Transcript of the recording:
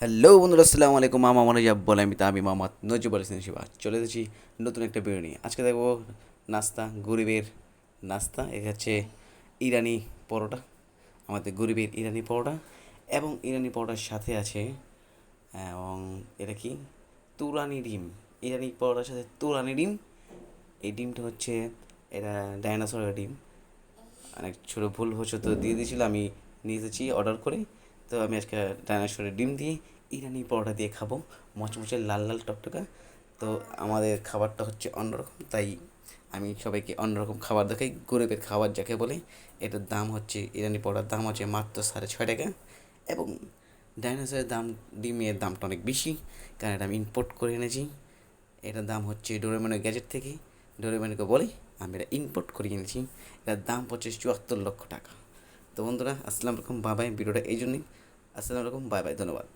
Hello বন্ধুরা, আসসালামু আলাইকুম। মামা মনে যাব বলে, আমি তামি মামাত নজিবুল ইসলাম শিবা। চলে এসেছি নতুন একটা ভিডিও নিয়ে। আজকে দেখব নাস্তা, গরিবের নাস্তা। এ হচ্ছে ইরানি পরোটা, আমাদের গরিবের ইরানি পরোটা। এবং ইরানি পরোটার সাথে আছে, এবং এটা কি? তুরানি ডিম। ইরানি পরোটার সাথে তুরানি ডিম। এই ডিমটা হচ্ছে, এটা ডাইনোসরের ডিম। অনেক ছোটো ভুল হচ্ছে তো দিয়ে দিয়েছিল, আমি নিয়ে এসেছি অর্ডার করে। তো আমি আজকে ডাইনোসরের ডিম দিয়ে ইরানি পরোটা দিয়ে খাব। মচমচে লাল লাল টকটকা। তো আমাদের খাবারটা হচ্ছে অন্যরকম, তাই আমি সবাইকে অন্যরকম খাবার দেখাই। গরিবের খাবার যাকে বলে, এটার দাম হচ্ছে, ইরানি পরোটার দাম হচ্ছে মাত্র সাড়ে ছয় টাকা। এবং ডাইনোসরের দাম, ডিমের দামটা অনেক বেশি, কারণ এটা আমি ইম্পোর্ট করে এনেছি। এটার দাম হচ্ছে ডোরেমনের গ্যাজেট থেকে। ডোরেমনকে বলে, আমি এটা ইম্পোর্ট করে এনেছি। এটার দাম হচ্ছে চুয়াত্তর লক্ষ টাকা। তো বন্ধুরা, আসসালামু আলাইকুম বাই বাই ভিডিওটা এই জন্যই। আসসালামু আলাইকুম বাই বাই ধন্যবাদ।